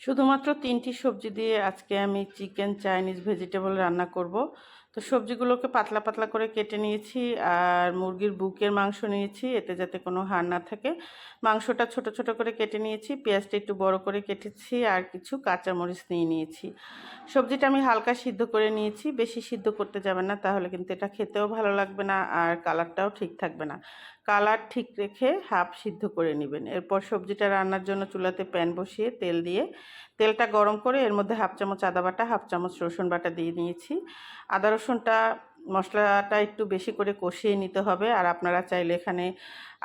শুধুমাত্র তিনটি সবজি দিয়ে আজকে আমি চিকেন চাইনিজ ভেজিটেবল রান্না করব। তো সবজিগুলোকে পাতলা পাতলা করে কেটে নিয়েছি আর মুরগির বুকের মাংস নিয়েছি, এতে যাতে কোনো হাড় না থাকে। মাংসটা ছোট ছোট করে কেটে নিয়েছি, পেঁয়াজটা একটু বড় করে কেটেছি আর কিছু কাঁচামরিচ নিয়ে নিয়েছি। সবজিটা আমি হালকা সিদ্ধ করে নিয়েছি, বেশি সিদ্ধ করতে যাবে না, তাহলে কিন্তু এটা খেতেও ভালো লাগবে না আর কালারটাও ঠিক থাকবে না। কালার ঠিক রেখে হাফ সিদ্ধ করে নেবেন। এরপর সবজিটা রান্নার জন্য চুলাতে প্যান বসিয়ে তেল দিয়ে, তেলটা গরম করে এর মধ্যে হাফ চামচ আদা বাটা, হাফ চামচ রসুন বাটা দিয়ে নিয়েছি। আদা রসুনটা মশলাটা একটু বেশি করে কষিয়ে নিতে হবে। আর আপনারা চাইলে এখানে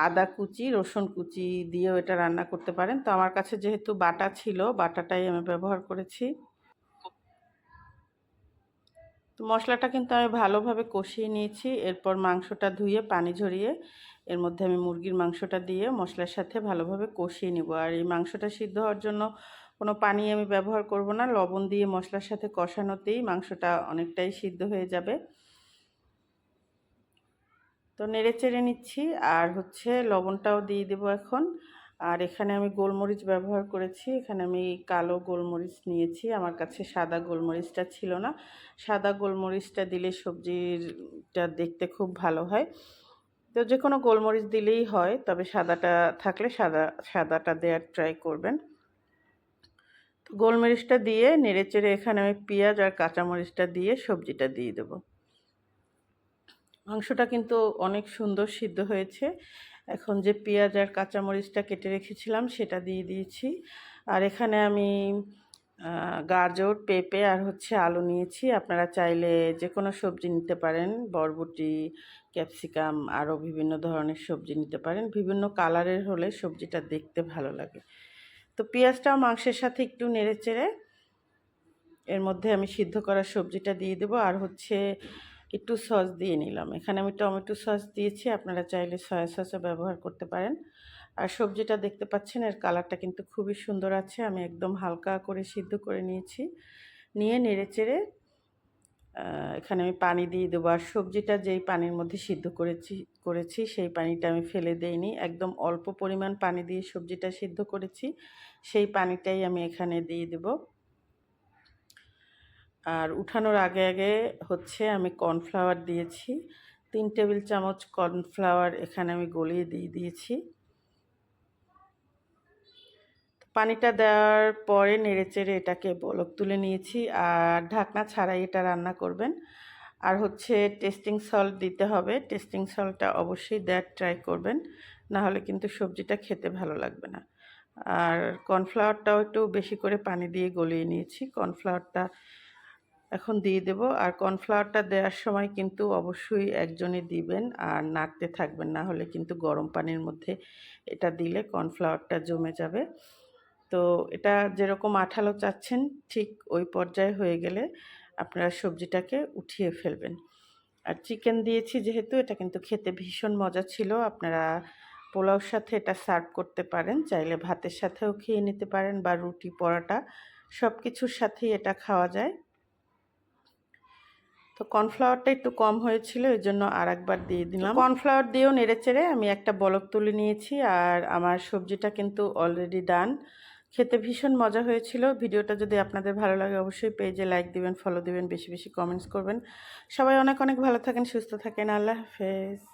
আদা কুচি, রসুন কুচি দিয়েও এটা রান্না করতে পারেন। তো আমার কাছে যেহেতু বাটা ছিল, বাটাটাই আমি ব্যবহার করেছি। তো মশলাটা কিন্তু আমি ভালোভাবে কষিয়ে নিয়েছি। এরপর মাংসটা ধুয়ে, পানি ঝরিয়ে, এর মধ্যে আমি মুরগির মাংসটা দিয়ে মশলার সাথে ভালোভাবে কষিয়ে নিব। আর এই মাংসটা সিদ্ধ হওয়ার জন্য কোনো পানি আমি ব্যবহার করব না। লবণ দিয়ে মশলার সাথে কষানোতেই মাংসটা অনেকটাই সিদ্ধ হয়ে যাবে। তো নেড়ে চেড়ে নিচ্ছি। আর হচ্ছে লবণটাও দিয়ে দেবো এখন। আর এখানে আমি গোলমরিচ ব্যবহার করেছি। এখানে আমি কালো গোলমরিচ নিয়েছি। আমার কাছে সাদা গোলমরিচটা ছিল না। সাদা গোলমরিচটা দিলে সবজিটা দেখতে খুব ভালো হয়। তো যে কোনো গোলমরিচ দিলেই হয়, তবে সাদাটা থাকলে সাদা, সাদাটা দেওয়ার ট্রাই করবেন। গোলমরিচটা দিয়ে নেড়ে চেড়ে এখানে আমি পেঁয়াজ আর কাঁচামরিচটা দিয়ে সবজিটা দিয়ে দেবো। মাংসটা কিন্তু অনেক সুন্দর সিদ্ধ হয়েছে। এখন যে পেঁয়াজ আর কাঁচামরিচটা কেটে রেখেছিলাম, সেটা দিয়ে দিয়েছি। আর এখানে আমি গাজর, পেঁপে আর হচ্ছে আলু নিয়েছি। আপনারা চাইলে যে কোনো সবজি নিতে পারেন, বরবটি, ক্যাপসিকাম আরও বিভিন্ন ধরনের সবজি নিতে পারেন। বিভিন্ন কালারের হলে সবজিটা দেখতে ভালো লাগে। তো পেঁয়াজটাও মাংসের সাথে একটু নেড়ে চেড়ে এর মধ্যে আমি সিদ্ধ করা সবজিটা দিয়ে দেবো। আর হচ্ছে একটু সস দিয়ে নিলাম। এখানে আমি টমেটো সস দিয়েছি, আপনারা চাইলে সয়া সসও ব্যবহার করতে পারেন। আর সবজিটা দেখতে পাচ্ছেন, এর কালারটা কিন্তু খুবই সুন্দর আছে। আমি একদম হালকা করে সিদ্ধ করে নিয়েছি। নিয়ে নেড়ে চেড়ে এখানে আমি পানি দিয়ে দেবো। আর সবজিটা যেই পানির মধ্যে সিদ্ধ করেছি করেছি, সেই পানিটা আমি ফেলে দেইনি। একদম অল্প পরিমাণ পানি দিয়ে সবজিটা সিদ্ধ করেছি, সেই পানিটাই আমি এখানে দিয়ে দেবো। আর উঠানোর আগে আগে হচ্ছে আমি কর্নফ্লাওয়ার দিয়েছি। তিন টেবিল চামচ কর্নফ্লাওয়ার এখানে আমি গলিয়ে দিয়ে দিয়েছি। পানিটা দেওয়ার পরে নেড়েচেড়ে এটাকে বলক তুলে নিয়েছি আর ঢাকনা ছাড়াই এটা রান্না করবেন। আর হচ্ছে টেস্টিং সল্ট দিতে হবে। টেস্টিং সল্টটা অবশ্যই দেওয়ার ট্রাই করবেন, না হলে কিন্তু সবজিটা খেতে ভালো লাগবে না। আর কর্নফ্লাওয়ারটাও একটু বেশি করে পানি দিয়ে গলিয়ে নিয়েছি। কর্নফ্লাওয়ারটা এখন দিয়ে দেব। আর কর্নফ্লাওয়ারটা দেওয়ার সময় কিন্তু অবশ্যই একজনে দিবেন আর নাড়তে থাকবেন, না হলে কিন্তু গরম পানির মধ্যে এটা দিলে কর্নফ্লাওয়ারটা জমে যাবে। তো এটা যেরকম আঠালো চাচ্ছেন ঠিক ওই পর্যায়ে হয়ে গেলে আপনারা সবজিটাকে উঠিয়ে ফেলবেন। আর চিকেন দিয়েছি যেহেতু এটা কিন্তু খেতে ভীষণ মজা ছিল। আপনারা পোলাওর সাথে এটা সার্ভ করতে পারেন চাইলে ভাতের সাথেও খেয়ে নিতে পারেন বা রুটি পরাটা সব কিছুর সাথেই এটা খাওয়া যায়। তো কর্নফ্লাওয়ারটা একটু কম হয়েছিল এই জন্য আর একবার দিয়ে দিলাম। কর্নফ্লাওয়ার দিয়েও নেড়ে চেড়ে আমি একটা বলক তুলে নিয়েছি আর আমার সবজিটা কিন্তু অলরেডি ডান খেতে ভীষণ মজা হয়েছিল। ভিডিওটা যদি আপনাদের ভালো লাগে অবশ্যই পেজে লাইক দিবেন ফলো দিবেন, বেশি বেশি কমেন্টস করবেন। সবাই অনেক অনেক ভালো থাকেন, সুস্থ থাকেন। আল্লাহ হাফেজ।